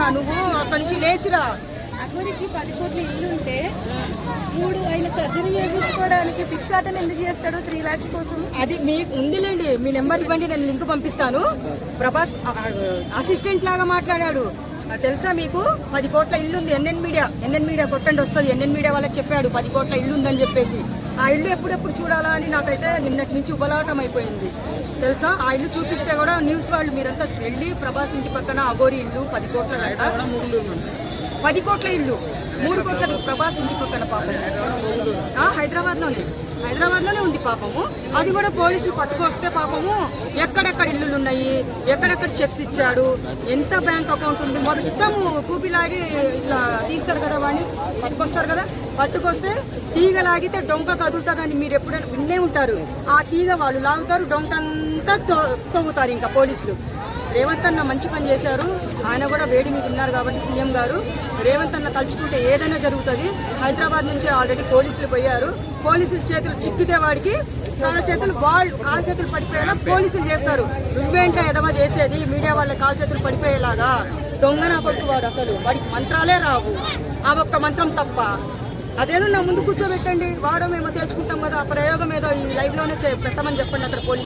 చెప్తున్నా నువ్వు అక్కడి నుంచి లేచిరా. అఘోరికి పది కోట్ల ఇల్లు ఉంటే మూడు ఆయన సర్జరీ చేయించుకోవడానికి భిక్షాటన ఎందుకు చేస్తాడు త్రీ లాక్స్ కోసం? అది మీకు ఉందిలేండి మీ నెంబర్ ఇవ్వండి నేను లింక్ పంపిస్తాను. ప్రభాస్ అసిస్టెంట్ లాగా మాట్లాడాడు. తెలుసా మీకు? పది కోట్ల ఇల్లు ఉంది ఎన్ఎన్ మీడియా. ఎన్ఎన్ మీడియా కొట్టండి వస్తుంది. ఎన్ఎన్ మీడియా వాళ్ళకి చెప్పాడు పది కోట్ల ఇల్లు ఉందని చెప్పేసి. ఆ ఇల్లు ఎప్పుడెప్పుడు చూడాలా అని నాకైతే నిన్నటి నుంచి ఉపలాటం అయిపోయింది. తెలుసా? ఆ ఇల్లు చూపిస్తే కూడా న్యూస్ వాళ్ళు మీరంతా వెళ్ళి ప్రభాస్ ఇంటి పక్కన అగోరి ఇల్లు పది కోట్ల పది కోట్ల ఇల్లు. మూడు కోట్లకు ప్రభాస్ ఇంటి పక్కన పాపం. హైదరాబాద్లోనే. హైదరాబాద్లోనే ఉంది పాపము. అది కూడా పోలీసులు పట్టుకొస్తే పాపము ఎక్కడెక్కడ ఇల్లులు ఉన్నాయి ఎక్కడెక్కడ చెక్స్ ఇచ్చాడు ఎంత బ్యాంక్ అకౌంట్ ఉంది మొత్తము కూపిలాగి ఇట్లా తీస్తారు కదా వాడిని పట్టుకొస్తారు కదా. పట్టుకొస్తే తీగ లాగితే డొంక కదులుతుందని మీరు ఎప్పుడైనా విన్నే ఉంటారు. ఆ తీగ వాళ్ళు లాగుతారు డొంక అంతా తో- తవ్వుతారు ఇంకా పోలీసులు. రేవంత్ అన్న మంచి పని చేశారు. ఆయన కూడా వేడి మీద ఉన్నారు కాబట్టి సీఎం గారు. రేవంత్ అన్న తలుచుకుంటే ఏదైనా జరుగుతుంది. హైదరాబాద్ నుంచి ఆల్రెడీ పోలీసులు పోయారు. పోలీసుల చేతులు చిక్కితే వాడికి కాళ్ళ చేతులు వాళ్ళు కాళ్ళ చేతులు పడిపోయేలా పోలీసులు చేస్తారు. నువ్వేంటో ఎదవా చేసేది? మీడియా వాళ్ళ కాళ్ళ చేతులు పడిపోయేలాగా. దొంగన కొడుకు వాడు అసలు. వాడికి మంత్రాలే రావు. ఆ ఒక్క మంత్రం తప్ప. అదేదో నా ముందు కూర్చోబెట్టండి. వాడో మేము తెలుసుకుంటాం కదా. ఆ ప్రయోగం ఏదో ఈ లైవ్లోనే చే- పెట్టమని చెప్పండి అక్కడ పోలీసు